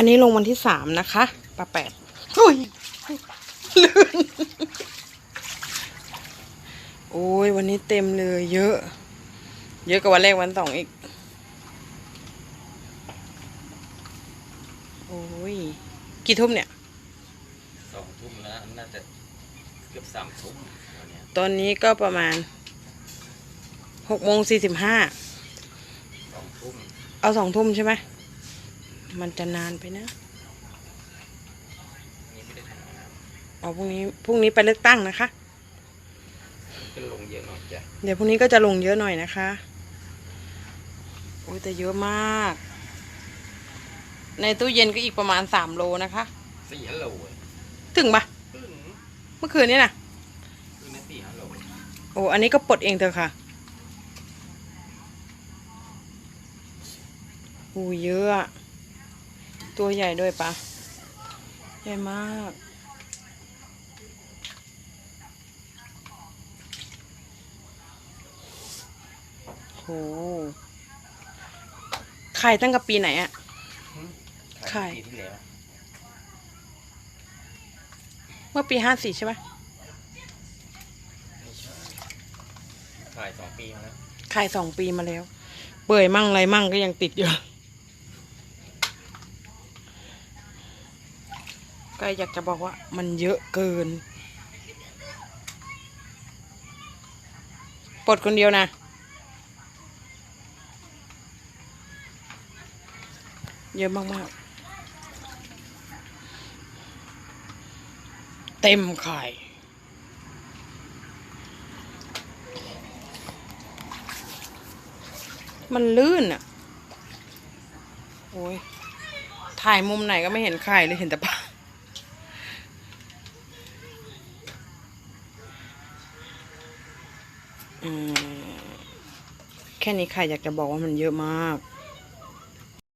อันนี้ลงวันที่สามนะคะปลาแปดอุ้ยลื่นโอ้ยวันนี้เต็มเลย เยอะ เยอะกว่าวันแรกวันสองอีก โอ้ย กี่ทุ่มเนี่ยสองทุ่มแล้วน่าจะเกือบสามทุ่มวันเนี้ยตอนนี้ก็ประมาณหกโมงสี่สิบห้าสองทุ่มเอาสองทุ่มใช่ไหม มันจะนานไปนะนี่ไม่ได้ทำงานเอาพรุ่งนี้พรุ่งนี้ไปเลือกตั้งนะคะก็ลงเยอะหน่อยจ้ะ เดี๋ยวพรุ่งนี้ก็จะลงเยอะหน่อยนะคะ โอ้ยแต่เยอะมาก ในตู้เย็นก็อีกประมาณสามโลนะคะสี่ฮัลโหลเว้ยถึงปะตึ้งเมื่อคืนนี้นะคือนั่นสี่ฮัลโหลโอ้อันนี้ก็ปลดเองเถอะค่ะโอ้ยเยอะอะ ตัวใหญ่ด้วยปะใหญ่มาก โหขายตั้งกับปีไหนอะ ขาย ปีที่แล้วเมื่อปีห้าสี่ใช่ไหมไม่ใช่ขายสองปีมาแล้ว ขายสองปีมาแล้ว เปื่อยมั่งอะไรมั่งก็ยังติดอยู่ ก็อยากจะบอกว่ามันเยอะเกิน ปลดคนเดียวนะ เยอะมากๆ เต็มไข่มันลื่นอะ โอ้ยถ่ายมุมไหนก็ไม่เห็นไข่เลยเห็นแต่ปลา แค่นี้ใครอยากจะบอกว่ามันเยอะมาก